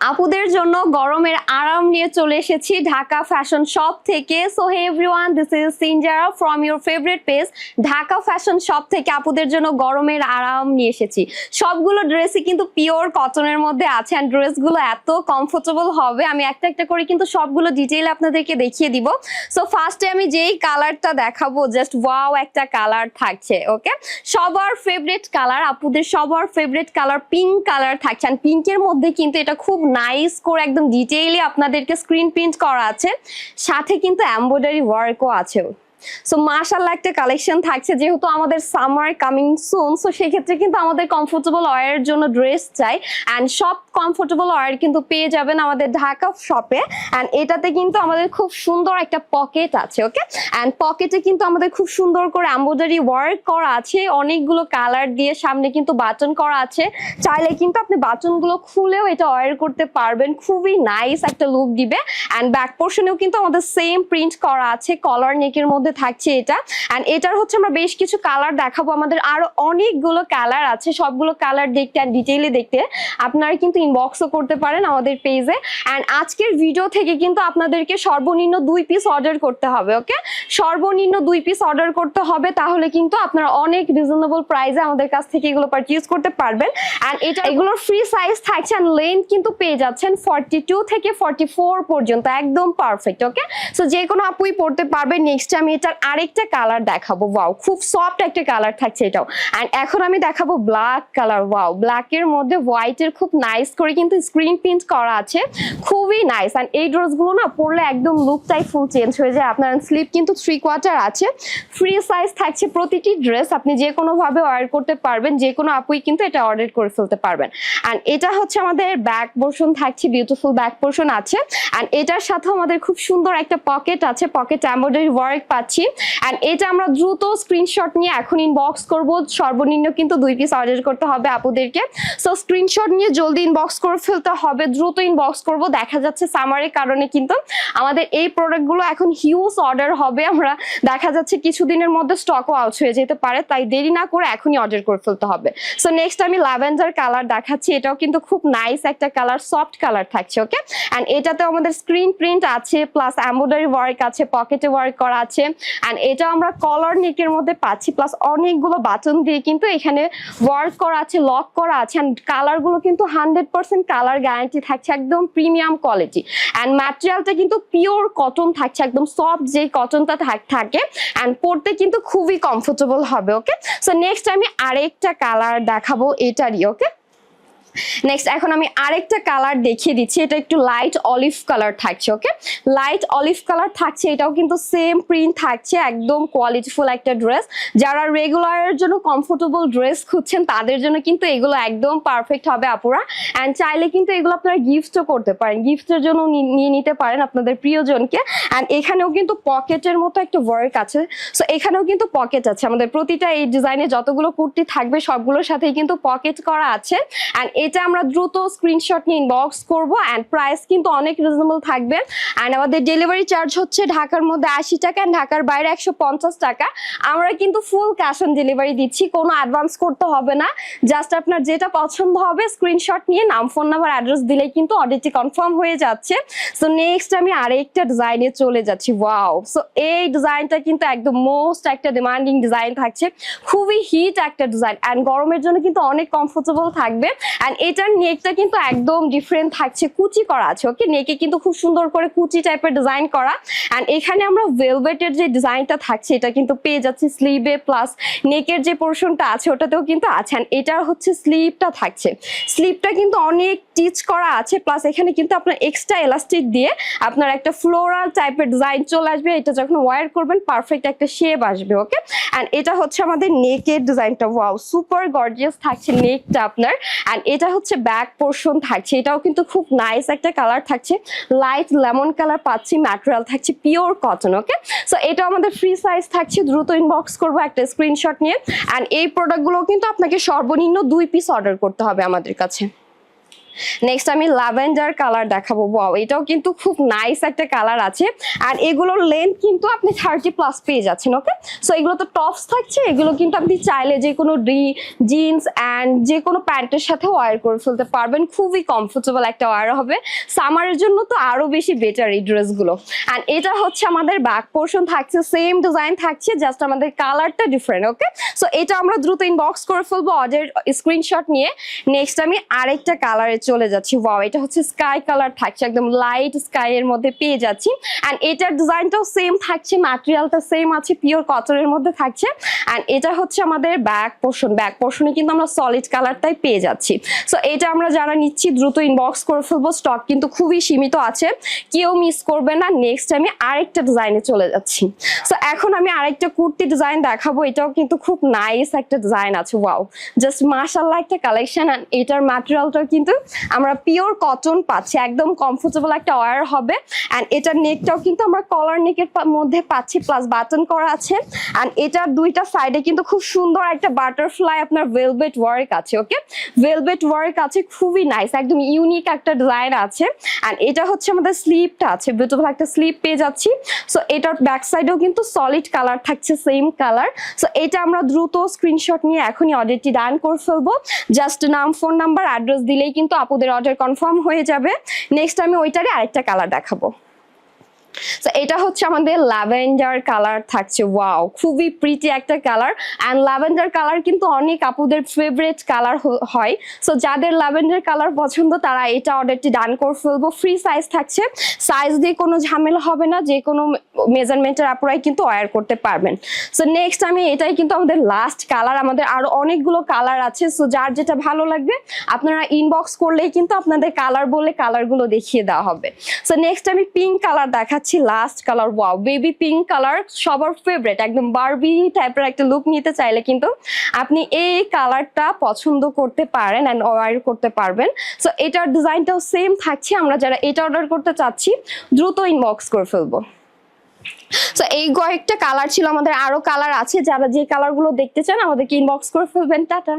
আপুদের জন্য গরমের আরাম নিয়ে চলে এসেছি ঢাকা ফ্যাশন শপ থেকে। So hey everyone this is Sinjara from your favourite page Dhaka fashion shop থেকে আপুদের জন্য গরমের আরাম নিয়ে এসেছি। সবগুলো ড্রেসই কিন্তু পিওর কটনের মধ্যে আছে অ্যান্ড ড্রেসগুলো এত কমফোর্টেবল হবে। আমি একটা একটা করে কিন্তু সবগুলো ডিটেইল আপনাদেরকে দেখিয়ে দিব। সো ফার্স্টে আমি যেই কালারটা দেখাবো জাস্ট ওয়াও একটা কালার থাকছে ওকে সবার ফেভারিট কালার আপুদের সবার ফেভারিট কালার পিঙ্ক কালার থাকছে অ্যান্ড পিঙ্কের মধ্যে কিন্তু এটা খুব নাইস করে একদম ডিটেইলি আপনাদেরকে স্ক্রিন প্রিন্ট করা আছে। সাথে কিন্তু এমব্রয়ডারি ওয়ার্কও আছে সো মাশাল্লাহ একটা কালেকশন থাকছে, যেহেতু আমাদের সামার কামিং সুন সো সেক্ষেত্রে কিন্তু আমাদের কমফোর্টেবল ওয়ারের জন্য ড্রেস চাই অ্যান্ড সব কমফোর্টেবল ওয়ার কিন্তু পেয়ে যাবেন আমাদের ঢাকা শপে অ্যান্ড এটাতে কিন্তু আমাদের খুব সুন্দর একটা পকেট আছে ওকে অ্যান্ড পকেটে কিন্তু আমাদের খুব সুন্দর করে এমব্রয়ডারি ওয়ার্ক করা আছে, অনেকগুলো কালার দিয়ে সামনে কিন্তু বাটন করা আছে, চাইলে কিন্তু আপনি বাটনগুলো খুলেও এটা ওয়ার করতে পারবেন, খুবই নাইস একটা লুক দিবে অ্যান্ড ব্যাক পোর্শনেও কিন্তু আমাদের সেম প্রিন্ট করা আছে কলার নেকের মধ্যে থাকছে এটা। অ্যান্ড এটার হচ্ছে আমরা বেশ কিছু কালার দেখাবো। আমাদের আরও অনেকগুলো কালার আছে। সবগুলো কালার দেখতে অ্যান্ড ডিটেইলে দেখতে। আপনারা কিন্তু ইনবক্সও করতে পারেন আমাদের পেজে অ্যান্ড আজকের ভিডিও থেকে কিন্তু আপনাদেরকে সর্বনিম্ন দুই পিস অর্ডার করতে হবে ওকে সর্বনিম্ন দুই পিস অর্ডার করতে হবে, তাহলে কিন্তু আপনারা অনেক রিজনেবল প্রাইসে আমাদের কাছ থেকে এগুলো পারচেজ করতে পারবেন। অ্যান্ড এটা এগুলোর ফ্রি সাইজ থাকছে অ্যান্ড লেন্থ কিন্তু পেয়ে যাচ্ছেন ফর্টি টু থেকে ফর্টি ফোর পর্যন্ত, একদম পারফেক্ট ওকে সো যে কোনো আপুই পড়তে পারবে। নেক্সট আমি এটার আরেকটা কালার দেখাবো। ওয়াও খুব সফট একটা কালার থাকছে এটাও। অ্যান্ড এখন আমি দেখাবো ব্ল্যাক কালার ওয়াও ব্ল্যাকের মধ্যে হোয়াইটের খুব নাইস করে কিন্তু স্ক্রিন প্রিন্ট করা আছে। খুবই নাইস অ্যান্ড এই ড্রেসগুলো না পরলে একদম লুকটাই ফুল চেঞ্জ হয়ে যায়। আপনার স্লিপ কিন্তু থ্রি কোয়ার্টার আছে। ফ্রি সাইজ থাকছে প্রতিটি ড্রেস আপনি যে কোনো ভাবে অর্ডার করতে পারবেন, যে কোনো আপুই কিন্তু এটা অর্ডার করে ফেলতে পারবেন। অ্যান্ড এটা হচ্ছে আমাদের ব্যাক পোর্শন থাকছে বিউটিফুল ব্যাক পোর্শন আছে। অ্যান্ড এটার সাথেও আমাদের খুব সুন্দর একটা পকেট আছে। পকেট এমব্রয়ডারি ওয়ার্ক পাচ্ছি অ্যান্ড এটা আমরা দ্রুত স্ক্রিনশট নিয়ে এখন ইনবক্স করব, সর্বনিম্ন কিন্তু দুই পিস অর্ডার করতে হবে আপুদেরকে। সো স্ক্রিনশট নিয়ে জলদি ইনবক্স করে ফেলতে হবে, দ্রুত ইনবক্স করব। দেখা যাচ্ছে সামারের কারণে কিন্তু আমাদের এই প্রোডাক্টগুলো এখন হিউজ অর্ডার হবে। আমরা দেখা যাচ্ছে কিছুদিনের মধ্যে স্টকও আউট হয়ে যেতে পারে, তাই দেরি না করে এখনই অর্ডার করে ফেলতে হবে। সো নেক্সট আমি ল্যাভেন্ডার কালার দেখাচ্ছি, এটাও কিন্তু খুব নাইস একটা কালার সফট কালার থাকছে ওকে অ্যান্ড এটাতে আমাদের স্ক্রিন প্রিন্ট আছে প্লাস এমব্রয়ডারি ওয়ার্ক আছে পকেটে ওয়ার্ক করা আছে। অ্যান্ড এটা আমরা কলার নেকের মধ্যে পাচ্ছি প্লাস অনেকগুলো বাটন দিয়ে কিন্তু এখানে ওয়ার্ক করা আছে লক করা আছে অ্যান্ড কালারগুলো কিন্তু হান্ড্রেড পার্সেন্ট কালার গ্যারান্টি থাকছে একদম প্রিমিয়াম কোয়ালিটি অ্যান্ড ম্যাটেরিয়ালটা কিন্তু পিওর কটন থাকছে, একদম সফট যে কটনটা থাকে অ্যান্ড পরতে কিন্তু খুবই কমফোর্টেবল হবে ওকে সো নেক্সট আমি আরেকটা কালার দেখাবো এটারই ওকে নেক্সট এখন আমি আরেকটা কালার দেখিয়ে দিচ্ছি। এটা একটু লাইট অলিভ কালার থাকছে ওকে লাইট অলিভ কালার থাকছে, এটাও কিন্তু সেম প্রিন্ট থাকছে, একদম কোয়ালিটিফুল একটা ড্রেস যারা রেগুলারের জন্য কমফোর্টেবল ড্রেস খুঁজছেন, তাদের জন্য কিন্তু এগুলো একদম পারফেক্ট হবে আপুরা। অ্যান্ড চাইলে কিন্তু এগুলো আপনারা গিফটও করতে পারেন। গিফটের জন্য নিয়ে নিতে পারেন আপনাদের প্রিয়জনকে। অ্যান্ড এখানেও কিন্তু পকেটের মতো একটা ওয়ার্ক আছে। সো এখানেও কিন্তু পকেট আছে। আমাদের প্রতিটা এই ডিজাইনে যতগুলো কুর্তি থাকবে, সবগুলোর সাথেই কিন্তু পকেট করা আছে। অ্যান্ড এটা আমরা দ্রুত স্ক্রিনশট নিয়ে ইনবক্স করব অ্যান্ড প্রাইস কিন্তু অনেক রিজনেবল থাকবে। অ্যান্ড আমাদের ডেলিভারি চার্জ হচ্ছে ঢাকার মধ্যে আশি টাকা ঢাকার বাইরে একশো পঞ্চাশ টাকা। আমরা কিন্তু ফুল ক্যাশ অন ডেলিভারি দিচ্ছি, কোনো অ্যাডভান্স করতে হবে না। জাস্ট আপনার যেটা পছন্দ হবে স্ক্রিনশট নিয়ে নাম ফোন নাম্বার অ্যাড্রেস দিলেই কিন্তু অর্ডারটি কনফার্ম হয়ে যাচ্ছে। সো নেক্সট আমি আরেকটা ডিজাইনে চলে যাচ্ছি ওয়াও সো এই ডিজাইনটা কিন্তু একদম মোস্ট একটা ডিমান্ডিং ডিজাইন থাকছে। খুবই হিট একটা ডিজাইন অ্যান্ড গরমের জন্য কিন্তু অনেক কমফোর্টেবল থাকবে। অ্যান্ড এটার নেকটা কিন্তু একদম ডিফারেন্ট থাকছে, কুচি করা আছে ওকে নেকে কিন্তু খুব সুন্দর করে কুচি টাইপের ডিজাইন করা। অ্যান্ড এখানে আমরা ভেলভেটের যে ডিজাইনটা থাকছে, এটা কিন্তু পেয়ে যাচ্ছি স্লিভে প্লাস নেকের যে পোর্শনটা আছে, ওটাতেও কিন্তু আছে। অ্যান্ড এটার হচ্ছে স্লিভটা থাকছে। স্লিভটা কিন্তু অনেক টিচ করা আছে প্লাস এখানে কিন্তু আপনার এক্সট্রা এলাস্টিক দিয়ে আপনার একটা ফ্লোরাল টাইপের ডিজাইন চলে আসবে। এটা যখন ওয়ার করবেন পারফেক্ট একটা শেপ আসবে ওকে অ্যান্ড এটা হচ্ছে আমাদের নেকের ডিজাইনটা ওয়াও সুপার গর্জিয়াস থাকছে নেকটা আপনার। অ্যান্ড এটা হচ্ছে ব্যাক পোর্শন থাকছে, এটাও কিন্তু খুব নাইস একটা কালার থাকছে। লাইট লেমন কালার পাচ্ছি ম্যাটেরিয়াল থাকছে পিওর কটন ওকে সো এটা আমাদের ফ্রি সাইজ থাকছে, দ্রুত ইনবক্স করব একটা স্ক্রিনশট নিয়ে। অ্যান্ড এই প্রোডাক্টগুলো কিন্তু আপনাকে সর্বনিম্ন দুই পিস অর্ডার করতে হবে আমাদের কাছে। নেক্সট আমি ল্যাভেন্ডার কালার দেখাবো। ওয়াও এটাও কিন্তু খুব নাইস একটা কালার আছে। আর এগুলোর লেন্থ কিন্তু আপনি থার্টি প্লাস পেয়ে যাচ্ছেন ওকে সো এগুলো তো টপস থাকছে, এগুলো কিন্তু আপনি চাইলে যে কোনো ডি জিন্স অ্যান্ড যে কোনো প্যান্টের সাথে ওয়ার করে ফেলতে পারবেন। খুবই কমফোর্টেবল একটা ওয়ার হবে। সামারের জন্য তো আরও বেশি বেটার এই ড্রেসগুলো অ্যান্ড এটা হচ্ছে আমাদের ব্যাক পোর্শন থাকছে সেম ডিজাইন থাকছে জাস্ট আমাদের কালারটা ডিফারেন্ট ওকে সো এটা আমরা দ্রুত ইনবক্স করে ফেলব অর্ডার স্ক্রিনশট নিয়ে। নেক্সট আমি আরেকটা কালারে চলে যাচ্ছি। ওয়াও এটা হচ্ছে স্কাই কালার থাকছে, একদম লাইট স্কাই এর মধ্যে পেয়ে যাচ্ছি। অ্যান্ড এটার ডিজাইনটাও সেম থাকছে ম্যাটেরিয়ালটা সেম আছে পিওর কটনের মধ্যে থাকছে। অ্যান্ড এটা হচ্ছে আমাদের ব্যাক পোর্শন ব্যাক পোর্শনে কিন্তু আমরা সলিড কালারটাই পেয়ে যাচ্ছি। সো এটা আমরা যারা নিচ্ছি, দ্রুত ইনবক্স করে ফেলব। স্টক কিন্তু খুবই সীমিত আছে। কেউ মিস করবে না। নেক্সট আমি আরেকটা ডিজাইনে চলে যাচ্ছি। সো এখন আমি আরেকটা কুর্তি ডিজাইন দেখাবো। এটাও কিন্তু খুব নাইস একটা ডিজাইন আছে। ওয়াও জাস্ট মাশাল্লাহ একটা কালেকশন এটার ম্যাটেরিয়ালটা কিন্তু আমরা পিওর কটন পাচ্ছি, একদম কমফোর্টেবল একটা ওয়ার হবে। অ্যান্ড এটার নেকটাও কিন্তু আমরা কলার নেকের মধ্যে পাচ্ছি প্লাস বাটন করা আছে। অ্যান্ড এটার দুইটা সাইডে কিন্তু খুব সুন্দর একটা বাটারফ্লাই আপনার ভেলভেট ওয়ার্ক আছে ওকে ভেলভেট ওয়ার্ক আছে, খুবই নাইস একদম ইউনিক একটা ডিজাইন আছে। অ্যান্ড এটা হচ্ছে আমাদের স্লিপটা আছে বিউটিফুল একটা স্লিপ পেয়ে যাচ্ছি। সো এটার ব্যাক সাইডেও কিন্তু সলিড কালার থাকছে সেম কালার সো এটা আমরা দ্রুত স্ক্রিনশট নিয়ে এখনই অর্ডারটি ডান করে ফেলব। জাস্ট নাম ফোন নাম্বার অ্যাড্রেস দিলেই কিন্তু আপুদের অর্ডার কনফার্ম হয়ে যাবে। নেক্সট আমি ওইটারে আরেকটা কালার দেখাবো। তো এটা হচ্ছে আমাদের ল্যাভেন্ডার কালার থাকছে, ওয়াও, খুবই প্রিটি একটা কালার। অ্যান্ড ল্যাভেন্ডার কালার কিন্তু অনেক আপুদের ফেভারিট কালার হয়। সো যাদের ল্যাভেন্ডার কালার পছন্দ, তারা এটা অর্ডারটি ডান করে ফেলব। ফ্রি সাইজ থাকছে। সাইজ দিয়ে কোনো ঝামেলা হবে না, যে কোনো মেজারমেন্টের আপুরাই কিন্তু ওয়ার করতে পারবেন। সো নেক্সট আমি এটাই কিন্তু আমাদের লাস্ট কালার। আমাদের আরও অনেকগুলো কালার আছে। সো যার যেটা ভালো লাগবে, আপনারা ইনবক্স করলেই কিন্তু আপনাদের কালার বলে কালারগুলো দেখিয়ে দেওয়া হবে। সো নেক্সট আমি পিঙ্ক কালার দেখাচ্ছি last colour wow baby pink colour সবার ফেভারিট একদম বারবি টাইপের একটা লুক নিতে চাইলে কিন্তু আপনি এই কালারটা পছন্দ করতে পারেন অ্যান্ড অর্ডার করতে পারবেন। সো এটার ডিজাইনটাও সেম থাকছে, আমরা যারা এটা অর্ডার করতে চাচ্ছি, দ্রুত ইনবক্স করে ফেলব। এই কয়েকটা কালার ছিল, আমাদের আরও কালার আছে, যারা যে কালারগুলো দেখতে চান, আমাদেরকে ইনবক্স করে ফেলবেন। টাটা!